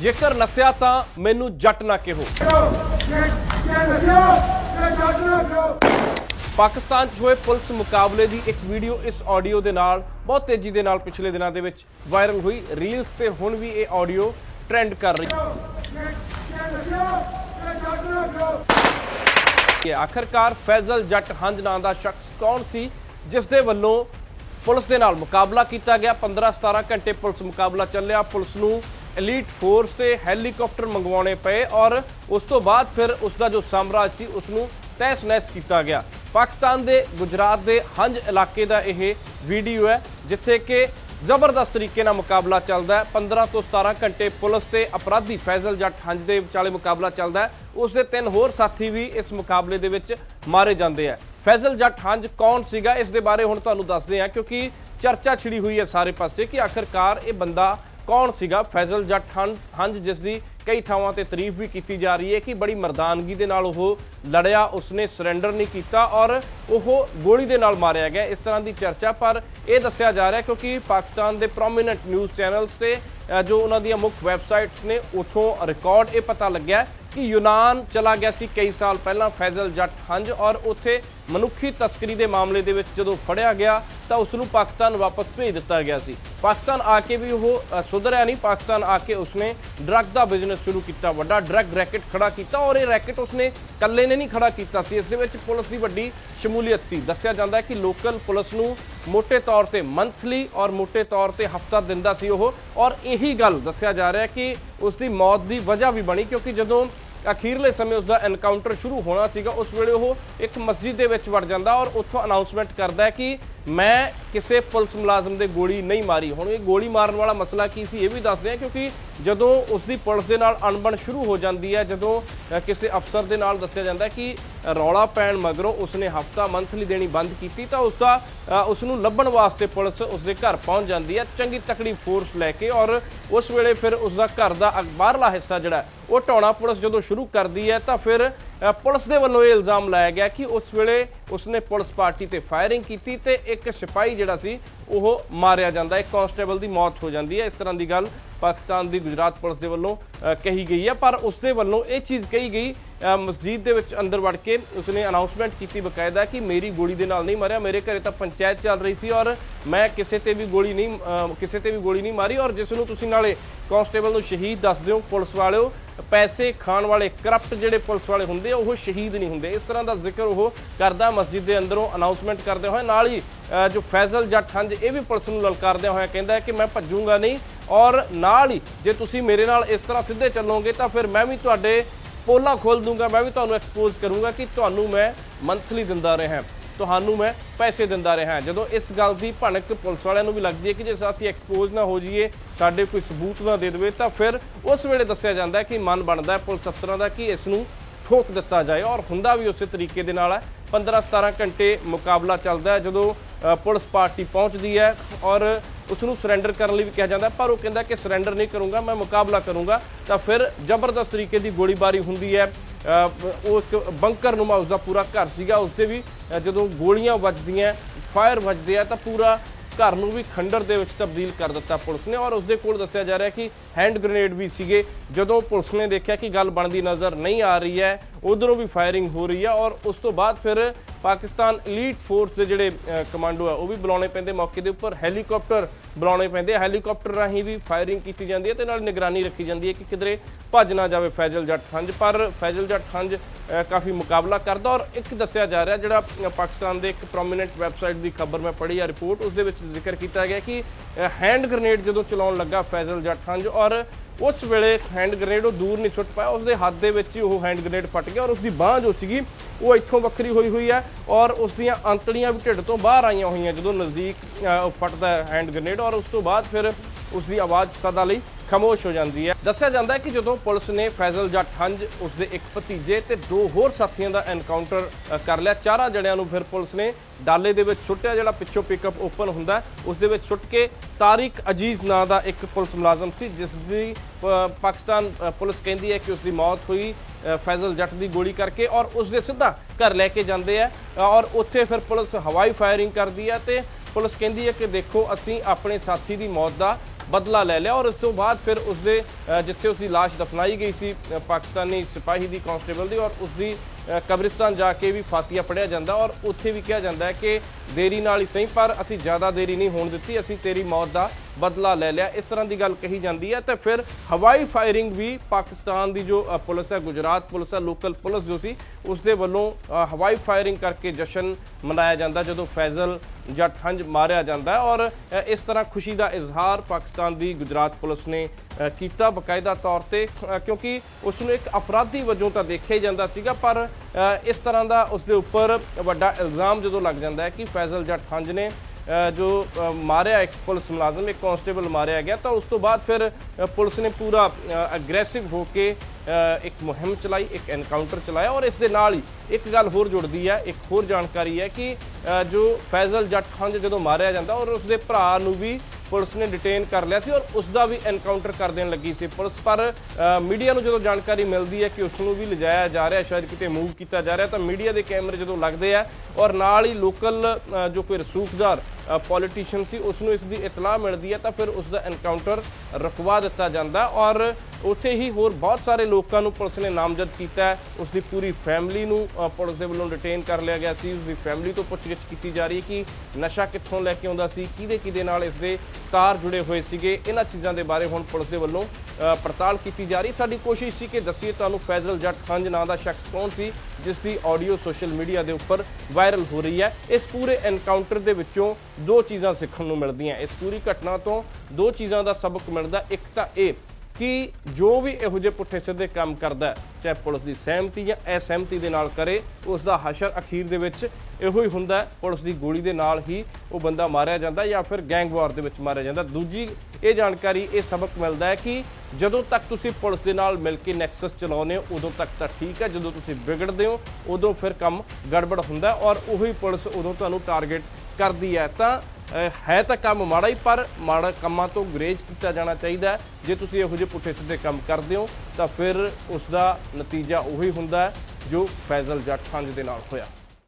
ਜੇਕਰ ਨਸਿਆ ਤਾਂ ਮੈਨੂੰ ਜੱਟ ਨਾ ਕਿਹੋ। ਪਾਕਿਸਤਾਨ 'ਚ ਹੋਏ ਪੁਲਿਸ ਮੁਕਾਬਲੇ ਦੀ ਇੱਕ ਵੀਡੀਓ ਇਸ ਆਡੀਓ ਦੇ ਨਾਲ, ਬਹੁਤ ਤੇਜ਼ੀ ਦੇ ਨਾਲ ਪਿਛਲੇ ਦਿਨਾਂ ਦੇ ਵਿੱਚ ਵਾਇਰਲ ਹੋਈ। ਰੀਲਸ ਤੇ ਹੁਣ ਵੀ ਇਹ ਆਡੀਓ ਟ੍ਰੈਂਡ ਕਰ ਰਹੀ। ਕਿ ਆਖਰਕਾਰ ਫੈਜ਼ਲ ਜੱਟ ਹੰਜ ਨਾਂ ਦਾ ਸ਼ਖਸ ਕੌਣ ਸੀ, ਜਿਸ ਦੇ ਵੱਲੋਂ ਪੁਲਿਸ ਦੇ ਨਾਲ ਮੁਕਾਬਲਾ ਕੀਤਾ ਗਿਆ। 15-17 ਘੰਟੇ ਪੁਲਿਸ ਮੁਕਾਬਲਾ ਚੱਲਿਆ। ਪੁਲਿਸ ਨੂੰ ਐਲੀਟ ਫੋਰਸ ਤੇ ਹੈਲੀਕਾਪਟਰ ਮੰਗਵਾਉਣੇ ਪਏ ਔਰ ਉਸ ਤੋਂ ਬਾਅਦ ਫਿਰ ਉਸ ਦਾ ਜੋ ਸਾਮਰਾਜ ਸੀ ਉਸ ਨੂੰ ਤਹਿਸ ਨਹਿਸ ਕੀਤਾ ਗਿਆ। ਪਾਕਿਸਤਾਨ ਦੇ ਗੁਜਰਾਤ ਦੇ ਹੰਜ ਇਲਾਕੇ ਦਾ ਇਹ ਵੀਡੀਓ ਹੈ, ਜਿੱਥੇ ਕਿ ਜ਼ਬਰਦਸਤ ਤਰੀਕੇ ਨਾਲ ਮੁਕਾਬਲਾ ਚੱਲਦਾ ਹੈ। 15 ਤੋਂ 17 ਘੰਟੇ ਪੁਲਿਸ ਤੇ ਅਪਰਾਧੀ ਫੈਜ਼ਲ ਜੱਟ ਹੰਜ ਦੇ ਵਿਚਾਲੇ ਮੁਕਾਬਲਾ ਚੱਲਦਾ ਹੈ। ਉਸ ਦੇ ਤਿੰਨ ਹੋਰ ਸਾਥੀ ਵੀ ਇਸ ਮੁਕਾਬਲੇ ਦੇ ਵਿੱਚ ਮਾਰੇ ਜਾਂਦੇ ਆ। ਫੈਜ਼ਲ ਜੱਟ ਹੰਜ ਕੌਣ ਸੀਗਾ? ਇਸ ਦੇ ਬਾਰੇ ਹੁਣ ਤੁਹਾਨੂੰ ਦੱਸਦੇ ਹਾਂ, ਕਿਉਂਕਿ ਚਰਚਾ ਛਿੜੀ ਹੋਈ ਹੈ ਸਾਰੇ ਪਾਸੇ ਕਿ ਆਖਰਕਾਰ ਇਹ ਬੰਦਾ ਕੌਣ ਸੀਗਾ? ਫੈਜ਼ਲ ਜੱਟ ਹੰਜ ਹੰਜ ਜਿਸ ਦੀ ਕਈ ਥਾਵਾਂ ਤੇ ਤਾਰੀਫ ਵੀ ਕੀਤੀ ਜਾ ਰਹੀ ਹੈ ਕਿ ਬੜੀ ਮਰਦਾਨਗੀ ਦੇ ਨਾਲ ਉਹ ਲੜਿਆ, ਉਸਨੇ ਸਰੈਂਡਰ ਨਹੀਂ ਕੀਤਾ ਔਰ ਉਹ ਗੋਲੀ ਦੇ ਨਾਲ ਮਾਰਿਆ ਗਿਆ। ਇਸ ਤਰ੍ਹਾਂ ਦੀ ਚਰਚਾ, ਪਰ ਇਹ ਦੱਸਿਆ ਜਾ ਰਿਹਾ ਕਿਉਂਕਿ ਪਾਕਿਸਤਾਨ ਦੇ ਪ੍ਰੋਮਿਨੈਂਟ ਨਿਊਜ਼ ਚੈਨਲਸ ਤੇ ਜੋ ਉਹਨਾਂ ਦੀਆਂ ਮੁੱਖ ਵੈਬਸਾਈਟਸ ਨੇ, ਉਥੋਂ ਰਿਕਾਰਡ ਇਹ ਪਤਾ ਲੱਗਿਆ ਕਿ ਯੂਨਾਨ ਚਲਾ ਗਿਆ ਸੀ ਕਈ ਸਾਲ ਪਹਿਲਾਂ ਫੈਜ਼ਲ ਜੱਟ ਹੰਜ ਔਰ ਉੱਥੇ ਮਨੁੱਖੀ ਤਸਕਰੀ ਦੇ ਮਾਮਲੇ ਦੇ ਵਿੱਚ ਜਦੋਂ ਫੜਿਆ ਗਿਆ ਤਾਂ ਉਸ ਨੂੰ ਪਾਕਿਸਤਾਨ ਵਾਪਸ ਭੇਜ ਦਿੱਤਾ ਗਿਆ ਸੀ। ਪਾਕਿਸਤਾਨ ਆ ਕੇ ਵੀ ਉਹ ਸੁਧਰਿਆ ਨਹੀਂ। ਪਾਕਿਸਤਾਨ ਆ ਕੇ ਉਸਨੇ ਡਰੱਗ ਦਾ ਬਿਜ਼ਨਸ ਸ਼ੁਰੂ ਕੀਤਾ, ਵੱਡਾ ਡਰੱਗ ਰੈਕਟ ਖੜਾ ਕੀਤਾ ਔਰ ਇਹ ਰੈਕਟ ਉਸਨੇ ਕੱਲੇ ਨੇ ਨਹੀਂ ਖੜਾ ਕੀਤਾ ਸੀ। ਇਸ ਦੇ ਵਿੱਚ ਪੁਲਿਸ ਦੀ ਵੱਡੀ ਸ਼ਮੂਲੀਅਤ ਸੀ। ਦੱਸਿਆ ਜਾਂਦਾ ਹੈ ਕਿ ਲੋਕਲ ਪੁਲਿਸ ਨੂੰ ਮੋٹے ਤੌਰ ਤੇ ਮੰਥਲੀ ਔਰ ਮੋٹے ਤੌਰ ਤੇ ਹਫਤਾ ਦਿੰਦਾ ਸੀ ਉਹ। ਔਰ ਇਹੀ ਗੱਲ ਦੱਸਿਆ ਜਾ ਰਿਹਾ ਕਿ ਉਸ ਦੀ ਮੌਤ ਦੀ ਵਜ੍ਹਾ ਵੀ ਬਣੀ ਕਿਉਂਕਿ ਜਦੋਂ ਅਖੀਰਲੇ ਸਮੇਂ ਉਸ ਦਾ ਐਨਕਾਊਂਟਰ ਸ਼ੁਰੂ ਹੋਣਾ ਸੀਗਾ, ਉਸ ਵੇਲੇ ਉਹ ਇੱਕ ਮਸਜਿਦ ਦੇ ਵਿੱਚ ਵੜ ਜਾਂਦਾ ਔਰ ਉੱਥੋਂ ਅਨਾਉਂਸਮੈਂਟ ਕਰਦਾ ਹੈ ਕਿ ਮੈਂ ਕਿਸੇ ਪੁਲਿਸ ਮੁਲਾਜ਼ਮ ਦੇ ਗੋਲੀ ਨਹੀਂ ਮਾਰੀ। ਹੁਣ ਇਹ ਗੋਲੀ ਮਾਰਨ ਵਾਲਾ ਮਸਲਾ ਕੀ ਸੀ ਇਹ ਵੀ ਦੱਸਦੇ ਆ ਕਿਉਂਕਿ ਜਦੋਂ ਉਸ ਦੀ ਪੁਲਿਸ ਦੇ ਨਾਲ ਅਣਬਣ ਸ਼ੁਰੂ ਹੋ ਜਾਂਦੀ ਹੈ, ਜਦੋਂ ਕਿਸੇ ਅਫਸਰ ਦੇ ਨਾਲ ਦੱਸਿਆ ਜਾਂਦਾ ਕਿ ਰੌਲਾ ਪੈਣ ਮਗਰੋਂ ਉਸਨੇ ਹਫਤਾ ਮੰਥਲੀ ਦੇਣੀ ਬੰਦ ਕੀਤੀ, ਤਾਂ ਉਸ ਦਾ ਉਸ ਨੂੰ ਲੱਭਣ ਵਾਸਤੇ ਪੁਲਿਸ ਉਸ ਦੇ ਘਰ ਪਹੁੰਚ ਜਾਂਦੀ ਹੈ, ਚੰਗੀ ਤਕੜੀ ਫੋਰਸ ਲੈ ਕੇ ਔਰ ਉਸ ਵੇਲੇ ਫਿਰ ਉਸ ਦਾ ਘਰ ਦਾ ਅ- ਬਾਹਰਲਾ ਹਿੱਸਾ ਜਿਹੜਾ ਉਹ ਢਾਉਣਾ ਪੁਲਿਸ ਜਦੋਂ ਸ਼ੁਰੂ ਕਰਦੀ ਹੈ, ਤਾਂ ਫਿਰ ਪੁਲਿਸ ਦੇ ਵੱਲੋਂ ਇਹ ਇਲਜ਼ਾਮ ਲਾਇਆ ਗਿਆ ਕਿ ਉਸ ਵੇਲੇ ਉਸਨੇ ਪੁਲਿਸ ਪਾਰਟੀ ਤੇ ਫਾਇਰਿੰਗ ਕੀਤੀ ਤੇ ਇੱਕ ਸਿਪਾਹੀ ਜਿਹੜਾ ਸੀ, ਉਹ ਮਾਰਿਆ ਜਾਂਦਾ ਇੱਕ ਕਾਂਸਟੇਬਲ ਦੀ ਮੌਤ ਹੋ ਜਾਂਦੀ ਹੈ। ਇਸ ਤਰ੍ਹਾਂ ਦੀ ਗੱਲ ਪਾਕਿਸਤਾਨ ਦੀ ਗੁਜਰਾਤ ਪੁਲਿਸ ਦੇ ਵੱਲੋਂ ਕਹੀ ਗਈ ਹੈ। ਪਰ ਉਸ ਦੇ ਵੱਲੋਂ ਇਹ ਚੀਜ਼ ਕਹੀ ਗਈ ਮਸਜਿਦ ਦੇ ਵਿੱਚ ਅੰਦਰ ਵੜ ਕੇ ਉਸਨੇ ਅਨਾਉਂਸਮੈਂਟ ਕੀਤੀ ਬਕਾਇਦਾ ਕਿ ਮੇਰੀ ਗੋਲੀ ਦੇ ਨਾਲ ਨਹੀਂ ਮਾਰਿਆ। ਮੇਰੇ ਘਰੇ ਤਾਂ ਪੰਚਾਇਤ ਚੱਲ ਰਹੀ ਸੀ ਔਰ ਮੈਂ ਕਿਸੇ ਤੇ ਵੀ ਗੋਲੀ ਨਹੀਂ ਕਿਸੇ ਤੇ ਵੀ ਗੋਲੀ ਨਹੀਂ ਮਾਰੀ। ਔਰ ਜਿਸ ਨੂੰ ਤੁਸੀਂ ਨਾਲੇ ਕਾਂਸਟੇਬਲ ਨੂੰ ਸ਼ਹੀਦ ਦੱਸਦੇ ਹੋ ਪੁਲਿਸ ਵਾਲਿਓ ਪੈਸੇ ਖਾਣ ਵਾਲੇ ਕਰਪਟ ਜਿਹੜੇ ਪੁਲਿਸ ਵਾਲੇ ਹੁੰਦੇ ਆ, ਉਹ ਸ਼ਹੀਦ ਨਹੀਂ ਹੁੰਦੇ। ਇਸ ਤਰ੍ਹਾਂ ਦਾ ਜ਼ਿਕਰ ਉਹ ਕਰਦਾ ਮਸਜਿਦ ਦੇ ਅੰਦਰੋਂ ਅਨਾਉਂਸਮੈਂਟ ਕਰਦੇ ਹੋਏ। ਨਾਲ ਹੀ ਜੋ ਫੈਜ਼ਲ ਜੱਟ ਹੰਜ ਇਹ ਵੀ ਪੁਲਿਸ ਨੂੰ ਲਲਕਾਰਦਿਆਂ ਹੋਇਆ ਕਹਿੰਦਾ ਹੈ ਕਿ ਮੈਂ ਭੱਜੂਗਾ ਨਹੀਂ। ਔਰ ਨਾਲ ਹੀ, ਜੇ ਤੁਸੀਂ ਮੇਰੇ ਨਾਲ ਇਸ ਤਰ੍ਹਾਂ ਸਿੱਧੇ ਚੱਲੋਗੇ, ਤਾਂ ਫਿਰ ਮੈਂ ਵੀ ਤੁਹਾਡੇ ਪੋਲਾਂ ਖੋਲ ਦੂੰਗਾ, ਮੈਂ ਵੀ ਤੁਹਾਨੂੰ ਐਕਸਪੋਜ਼ ਕਰੂੰਗਾ ਕਿ ਤੁਹਾਨੂੰ ਮੈਂ ਮੰਥਲੀ ਦਿੰਦਾ ਰਿਹਾ। ਤੁਹਾਨੂੰ ਮੈਂ ਪੈਸੇ ਦਿੰਦਾ ਰਿਹਾ ਜਦੋਂ ਇਸ ਗੱਲ ਦੀ ਭਣਕ ਪੁਲਿਸ ਵਾਲਿਆਂ ਨੂੰ ਵੀ ਲੱਗਦੀ ਹੈ ਕਿ ਜੇ ਅਸੀਂ ਐਕਸਪੋਜ਼ ਨਾ ਹੋ ਜਾਈਏ, ਸਾਡੇ ਕੋਈ ਸਬੂਤ ਨਾ ਦੇ ਦੇਵੇ, ਤਾਂ ਫਿਰ ਉਸ ਵੇਲੇ ਦੱਸਿਆ ਜਾਂਦਾ ਕਿ ਮਨ ਬਣਦਾ ਹੈ ਪੁਲਿਸ ਅਫਸਰਾਂ ਦਾ ਕਿ ਇਸ ਨੂੰ ਠੋਕ ਦਿੱਤਾ ਜਾਏ। ਔਰ ਹੁੰਦਾ ਵੀ ਉਸੇ ਤਰੀਕੇ ਦੇ ਨਾਲ ਹੈ। 15-17 ਘੰਟੇ ਮੁਕਾਬਲਾ ਚੱਲਦਾ ਹੈ ਜਦੋਂ ਪੁਲਿਸ ਪਾਰਟੀ ਪਹੁੰਚਦੀ ਹੈ ਔਰ ਉਸ ਨੂੰ ਸਰੈਂਡਰ ਕਰਨ ਲਈ ਵੀ ਕਿਹਾ ਜਾਂਦਾ ਪਰ ਉਹ ਕਹਿੰਦਾ ਕਿ ਸਰੈਂਡਰ ਨਹੀਂ ਕਰੂੰਗਾ, ਮੈਂ ਮੁਕਾਬਲਾ ਕਰੂੰਗਾ। ਤਾਂ ਫਿਰ ਜ਼ਬਰਦਸਤ ਤਰੀਕੇ ਦੀ ਗੋਲੀਬਾਰੀ ਹੁੰਦੀ ਹੈ। ਉਹ ਇੱਕ ਬੰਕਰ ਨੂਮਾ ਉਸ ਦਾ ਪੂਰਾ ਘਰ ਸੀਗਾ ਉਸ ਦੇ ਵੀ ਜਦੋਂ ਗੋਲੀਆਂ ਵੱਜਦੀਆਂ ਫਾਇਰ ਵੱਜਦੇ ਆ, ਤਾਂ ਪੂਰਾ ਘਰ ਨੂੰ ਵੀ ਖੰਡਰ ਦੇ ਵਿੱਚ ਤਬਦੀਲ ਕਰ ਦਿੱਤਾ ਪੁਲਿਸ ਨੇ ਔਰ ਉਸ ਦੇ ਕੋਲ ਦੱਸਿਆ ਜਾ ਰਿਹਾ ਕਿ ਹੈਂਡ ਗ੍ਰੇਨੇਡ ਵੀ ਸੀਗੇ। ਜਦੋਂ ਪੁਲਿਸ ਨੇ ਦੇਖਿਆ ਕਿ ਗੱਲ ਬਣਦੀ ਨਜ਼ਰ ਨਹੀਂ ਆ ਰਹੀ ਹੈ, ਉਧਰੋਂ ਵੀ ਫਾਇਰਿੰਗ ਹੋ ਰਹੀ ਹੈ ਔਰ ਉਸ ਤੋਂ ਬਾਅਦ ਫਿਰ ਪਾਕਿਸਤਾਨ 엘ੀਟ ਫੋਰਸ ਦੇ ਜਿਹੜੇ ਕਮਾਂਡੋ ਆ, ਉਹ ਵੀ ਬੁਲਾਉਣੇ ਪੈਂਦੇ ਮੌਕੇ ਦੇ ਉੱਪਰ ਹੈਲੀਕਾਪਟਰ ਬੁਲਾਉਣੇ ਪੈਂਦੇ ਆ। ਹੈਲੀਕਾਪਟਰ ਰਾਹੀਂ ਵੀ ਫਾਇਰਿੰਗ ਕੀਤੀ ਜਾਂਦੀ ਹੈ ਤੇ ਨਾਲ ਨਿਗਰਾਨੀ ਰੱਖੀ ਜਾਂਦੀ ਹੈ ਕਿ ਕਿਧਰੇ ਭੱਜ ਨਾ ਜਾਵੇ ਫੈਜ਼ਲ ਜੱਟ ਖੰਜ ਪਰ ਫੈਜ਼ਲ ਜੱਟ ਖੰਜ ਕਾਫੀ ਮੁਕਾਬਲਾ ਕਰਦਾ ਔਰ ਇੱਕ ਦੱਸਿਆ ਜਾ ਰਿਹਾ ਜਿਹੜਾ ਪਾਕਿਸਤਾਨ ਦੇ ਇੱਕ ਪ੍ਰੋਮਿਨੈਂਟ ਵੈਬਸਾਈਟ ਦੀ ਖਬਰ ਮੈਂ ਪੜ੍ਹੀ ਆ ਰਿਪੋਰਟ ਉਸ ਦੇ ਵਿੱਚ ਜ਼ਿਕਰ ਕੀਤਾ ਗਿਆ ਕਿ ਹੈਂਡ ਗ੍ਰੇਨੇਡ ਜਦੋਂ ਚਲਾਉਣ ਲੱਗਾ ਫੈਜ਼ਲ ਜੱਟ ਖੰਜ ਔਰ ਉਸ ਵੇਲੇ ਹੈਂਡ ਗ੍ਰੇਨੇਡ ਉਹ ਦੂਰ ਨਹੀਂ ਸੁੱਟ ਪਾਇਆ ਉਸ ਦੇ ਹੱਥ ਦੇ ਵਿੱਚ ਹੀ ਉਹ ਹੈਂਡ ਗ੍ਰੇਨੇਡ ਫਟ ਗਿਆ ਔਰ ਉਸ ਦੀ ਬਾਹ ਜੋ ਸੀਗੀ, ਉਹ ਇੱਥੋਂ ਵੱਖਰੀ ਹੋਈ ਹੋਈ ਹੈ ਔਰ ਉਸ ਦੀਆਂ ਅੰਤੜੀਆਂ ਵੀ ਢਿੱਡ ਤੋਂ ਬਾਹਰ ਆਈਆਂ ਹੋਈਆਂ ਜਦੋਂ ਨਜ਼ਦੀਕ ਫਟਦਾ ਹੈਂਡ ਗ੍ਰੇਨੇਡ ਔਰ ਉਸ ਤੋਂ ਬਾਅਦ ਫਿਰ ਉਸ ਦੀ ਆਵਾਜ਼ ਸਦਾ ਲਈ ਖਾਮੋਸ਼ ਹੋ ਜਾਂਦੀ ਹੈ। ਦੱਸਿਆ ਜਾਂਦਾ ਹੈ ਕਿ ਜਦੋਂ ਪੁਲਿਸ ਨੇ ਫੈਜ਼ਲ ਜੱਟ ਹੰਜ ਉਸ ਦੇ ਇੱਕ ਭਤੀਜੇ ਤੇ ਦੋ ਹੋਰ ਸਾਥੀਆਂ ਦਾ ਐਨਕਾਊਂਟਰ ਕਰ ਲਿਆ, ਚਾਰਾਂ ਜਣਿਆਂ ਨੂੰ ਫਿਰ ਪੁਲਿਸ ਨੇ ਡਾਲੇ ਦੇ ਵਿੱਚ ਸੁੱਟਿਆ, ਜਿਹੜਾ ਪਿੱਛੋਂ ਪਿਕਅਪ ਓਪਨ ਹੁੰਦਾ ਉਸ ਦੇ ਵਿੱਚ ਸੁੱਟ ਕੇ ਤਾਰਿਕ ਅਜੀਜ਼ ਨਾਂ ਦਾ ਇੱਕ ਪੁਲਿਸ ਮੁਲਾਜ਼ਮ ਸੀ ਜਿਸ ਦੀ ਪਾਕਿਸਤਾਨ ਪੁਲਿਸ ਕਹਿੰਦੀ ਹੈ ਕਿ ਉਸ ਦੀ ਮੌਤ ਹੋਈ ਫੈਜ਼ਲ ਜੱਟ ਦੀ ਗੋਲੀ ਕਰਕੇ ਔਰ ਉਸ ਦੇ ਸਿੱਧਾ ਘਰ ਲੈ ਕੇ ਜਾਂਦੇ ਆ ਔਰ ਉੱਥੇ ਫਿਰ ਪੁਲਿਸ ਹਵਾਈ ਫਾਇਰਿੰਗ ਕਰਦੀ ਹੈ ਤੇ ਪੁਲਿਸ ਕਹਿੰਦੀ ਹੈ ਕਿ ਦੇਖੋ, ਅਸੀਂ ਆਪਣੇ ਸਾਥੀ ਦੀ ਮੌਤ ਦਾ ਬਦਲਾ ਲੈ ਲਿਆ ਔਰ ਉਸ ਤੋਂ ਬਾਅਦ ਫਿਰ ਉਸਦੇ ਅ, ਜਿੱਥੇ ਉਸਦੀ ਲਾਸ਼ ਦਫਨਾਈ ਗਈ ਸੀ ਪਾਕਿਸਤਾਨੀ ਸਿਪਾਹੀ ਦੀ ਕਾਂਸਟੇਬਲ ਦੀ ਔਰ ਉਸਦੀ ਅ, ਕਬਰਿਸਤਾਨ ਜਾ ਕੇ ਵੀ ਫਾਤੀਆ ਪੜਿਆ ਜਾਂਦਾ ਔਰ ਉੱਥੇ ਵੀ ਕਿਹਾ ਜਾਂਦਾ ਹੈ ਕਿ ਦੇਰੀ ਨਾਲ ਹੀ ਸਹੀ, ਪਰ ਅਸੀਂ ਜ਼ਿਆਦਾ ਦੇਰੀ ਨਹੀਂ ਹੋਣ ਦਿੱਤੀ, ਅਸੀਂ ਤੇਰੀ ਮੌਤ ਦਾ ਬਦਲਾ ਲੈ ਲਿਆ। ਇਸ ਤਰ੍ਹਾਂ ਦੀ ਗੱਲ ਕਹੀ ਜਾਂਦੀ ਹੈ ਤੇ ਫਿਰ ਹਵਾਈ ਫਾਇਰਿੰਗ ਵੀ ਪਾਕਿਸਤਾਨ ਦੀ ਜੋ ਪੁਲਿਸ ਹੈ, ਗੁਜਰਾਤ ਪੁਲਿਸ ਹੈ, ਲੋਕਲ ਪੁਲਿਸ ਜੋ ਸੀ, ਉਸ ਦੇ ਵੱਲੋਂ ਹਵਾਈ ਫਾਇਰਿੰਗ ਕਰਕੇ ਜਸ਼ਨ ਮਨਾਇਆ ਜਾਂਦਾ, ਜਦੋਂ ਫੈਜ਼ਲ ਜੱਟ ਹੰਝ ਮਾਰਿਆ ਜਾਂਦਾ ਔਰ ਇਸ ਤਰ੍ਹਾਂ ਖੁਸ਼ੀ ਦਾ ਇਜ਼ਹਾਰ ਪਾਕਿਸਤਾਨ ਦੀ ਗੁਜਰਾਤ ਪੁਲਿਸ ਨੇ ਕੀਤਾ ਬਕਾਇਦਾ ਤੌਰ ਤੇ ਕਿਉਂਕਿ ਉਸ ਨੂੰ ਇੱਕ ਅਪਰਾਧੀ ਵਜੋਂ ਤਾਂ ਦੇਖਿਆ ਹੀ ਜਾਂਦਾ ਸੀਗਾ, ਪਰ ਇਸ ਤਰ੍ਹਾਂ ਦਾ ਉਸ ਦੇ ਉੱਪਰ ਵੱਡਾ ਇਲਜ਼ਾਮ ਜਦੋਂ ਲੱਗ ਜਾਂਦਾ ਹੈ ਕਿ ਫੈਜ਼ਲ ਜੱਟ ਖੰਜ ਨੇ ਜੋ ਮਾਰਿਆ ਇੱਕ ਪੁਲਿਸ ਮੁਲਾਜ਼ਮ, ਇੱਕ ਕਾਂਸਟੇਬਲ ਮਾਰਿਆ ਗਿਆ, ਤਾਂ ਉਸ ਤੋਂ ਬਾਅਦ ਫਿਰ ਪੁਲਿਸ ਨੇ ਪੂਰਾ ਅਗਰੈਸਿਵ ਹੋ ਕੇ ਇੱਕ ਮੁਹਿੰਮ ਚਲਾਈ, ਇੱਕ ਐਨਕਾਊਂਟਰ ਚਲਾਇਆ ਔਰ ਇਸ ਦੇ ਨਾਲ ਹੀ ਇੱਕ ਗੱਲ ਹੋਰ ਜੁੜਦੀ ਹੈ, ਇੱਕ ਹੋਰ ਜਾਣਕਾਰੀ ਹੈ ਕਿ ਜੋ ਫੈਜ਼ਲ ਜੱਟ ਹੰਝ ਜਦੋਂ ਮਾਰਿਆ ਜਾਂਦਾ ਔਰ ਉਸ ਦੇ ਭਰਾ ਨੂੰ ਵੀ ਪੁਲਿਸ ਨੇ ਡਿਟੇਨ ਕਰ ਲਿਆ ਸੀ ਔਰ ਉਸ ਦਾ ਵੀ ਐਨਕਾਊਂਟਰ ਕਰ ਦੇਣ ਲੱਗੀ ਸੀ ਪੁਲਿਸ। ਪਰ ਮੀਡੀਆ ਨੂੰ ਜਦੋਂ ਜਾਣਕਾਰੀ ਮਿਲਦੀ ਹੈ ਕਿ ਉਸ ਨੂੰ ਵੀ ਲਿਜਾਇਆ ਜਾ ਰਿਹਾ, ਸ਼ਾਇਦ ਕਿਤੇ ਮੂਵ ਕੀਤਾ ਜਾ ਰਿਹਾ, ਤਾਂ ਮੀਡੀਆ ਦੇ ਕੈਮਰੇ ਜਦੋਂ ਲੱਗਦੇ ਆ ਔਰ ਨਾਲ ਹੀ ਲੋਕਲ ਜੋ ਕੋਈ ਰਸੂਖਦਾਰ ਪੋਲੀਟੀਸ਼ੀਅਨ ਸੀ ਉਸ ਨੂੰ ਇਸ ਦੀ ਇਤਲਾਹ ਮਿਲਦੀ ਹੈ, ਤਾਂ ਫਿਰ ਉਸ ਦਾ ਐਨਕਾਊਂਟਰ ਰੁਕਵਾ ਦਿੱਤਾ ਜਾਂਦਾ ਔਰ ਉੱਥੇ ਹੀ ਹੋਰ ਬਹੁਤ ਸਾਰੇ ਲੋਕਾਂ ਨੂੰ ਪੁਲਿਸ ਨੇ ਨਾਮਜ਼ਦ ਕੀਤਾ ਹੈ। ਉਸ ਦੀ ਪੂਰੀ ਫੈਮਿਲੀ ਨੂੰ ਪੁਲਿਸ ਦੇ ਵੱਲੋਂ ਡਿਟੇਨ ਕਰ ਲਿਆ ਗਿਆ ਸੀ। ਉਸ ਦੀ ਫੈਮਿਲੀ ਤੋਂ ਪੁੱਛਗਿੱਛ ਕੀਤੀ ਜਾ ਰਹੀ ਹੈ ਕਿ ਨਸ਼ਾ ਕਿੱਥੋਂ ਲੈ ਕੇ ਆਉਂਦਾ ਸੀ, ਕਿਹਦੇ ਕਿਹਦੇ ਨਾਲ ਇਸ ਦੇ ਤਾਰ ਜੁੜੇ ਹੋਏ ਸੀਗੇ। ਇਹਨਾਂ ਚੀਜ਼ਾਂ ਦੇ ਬਾਰੇ ਹੁਣ ਪੁਲਿਸ ਦੇ ਵੱਲੋਂ ਪੜਤਾਲ ਕੀਤੀ ਜਾ ਰਹੀ ਸਾਡੀ ਕੋਸ਼ਿਸ਼ ਸੀ ਕਿ ਦੱਸੀਏ, ਤੁਹਾਨੂੰ ਫੈਜ਼ਲ ਜੱਟ ਖੰਜ ਨਾਂ ਦਾ ਸ਼ਖਸ ਕੌਣ ਸੀ, ਜਿਸ ਦੀ ਆਡੀਓ ਸੋਸ਼ਲ ਮੀਡੀਆ ਦੇ ਉੱਪਰ ਵਾਇਰਲ ਹੋ ਰਹੀ ਹੈ। ਇਸ ਪੂਰੇ ਐਨਕਾਊਂਟਰ ਦੇ ਵਿੱਚੋਂ ਦੋ ਚੀਜ਼ਾਂ ਸਿੱਖਣ ਨੂੰ ਮਿਲਦੀਆਂ। ਇਸ ਪੂਰੀ ਘਟਨਾ ਤੋਂ ਦੋ ਚੀਜ਼ਾਂ ਦਾ ਸਬਕ ਮਿਲਦਾ। ਇੱਕ ਤਾਂ ਇਹ ਕਿ ਜੋ ਵੀ ਇਹੋ ਜਿਹੇ ਪੁੱਠੇ ਸਿੱਧੇ ਕੰਮ ਕਰਦਾ ਚਾਹੇ ਪੁਲਿਸ ਦੀ ਸਹਿਮਤੀ ਜਾਂ ਅਸਹਿਮਤੀ ਦੇ ਨਾਲ ਕਰੇ, ਉਸ ਦਾ ਹਸ਼ਰ ਅਖੀਰ ਦੇ ਵਿੱਚ ਇਹੋ ਹੀ ਹੁੰਦਾ ਪੁਲਿਸ ਦੀ ਗੋਲੀ ਦੇ ਨਾਲ ਹੀ ਉਹ ਬੰਦਾ ਮਾਰਿਆ ਜਾਂਦਾ ਜਾਂ ਫਿਰ ਗੈਂਗ ਵਾਰ ਦੇ ਵਿੱਚ ਮਾਰਿਆ ਜਾਂਦਾ। ਦੂਜੀ ਇਹ ਜਾਣਕਾਰੀ, ਇਹ ਸਬਕ ਮਿਲਦਾ ਹੈ ਕਿ ਜਦੋਂ ਤੱਕ ਤੁਸੀਂ ਪੁਲਿਸ ਦੇ ਨਾਲ ਮਿਲ ਕੇ ਨੈਕਸਸ ਚਲਾਉਂਦੇ ਹੋ, ਉਦੋਂ ਤੱਕ ਤਾਂ ਠੀਕ ਹੈ, ਜਦੋਂ ਤੁਸੀਂ ਵਿਗੜਦੇ ਹੋ, ਉਦੋਂ ਫਿਰ ਕੰਮ ਗੜਬੜ ਹੁੰਦਾ ਔਰ ਉਹੀ ਪੁਲਿਸ ਉਦੋਂ ਤੁਹਾਨੂੰ ਟਾਰਗੇਟ ਕਰਦੀ ਹੈ। ਤਾਂ ਹੈ ਤਾਂ ਕੰਮ ਮਾੜਾ ਹੀ, ਪਰ ਮਾੜਾ ਕੰਮਾਂ ਤੋਂ ਗੁਰੇਜ਼ ਕੀਤਾ ਜਾਣਾ ਚਾਹੀਦਾ ਹੈ। ਜੇ ਤੁਸੀਂ ਇਹੋ ਜਿਹੇ ਪੁੱਠੇ ਸਿੱਧੇ ਕੰਮ ਕਰਦੇ ਹੋ, ਤਾਂ ਫਿਰ ਉਸ ਦਾ ਨਤੀਜਾ ਉਹੀ ਹੁੰਦਾ ਜੋ ਫੈਜ਼ਲ ਜੱਟ ਹੰਝ ਦੇ ਨਾਲ ਹੋਇਆ।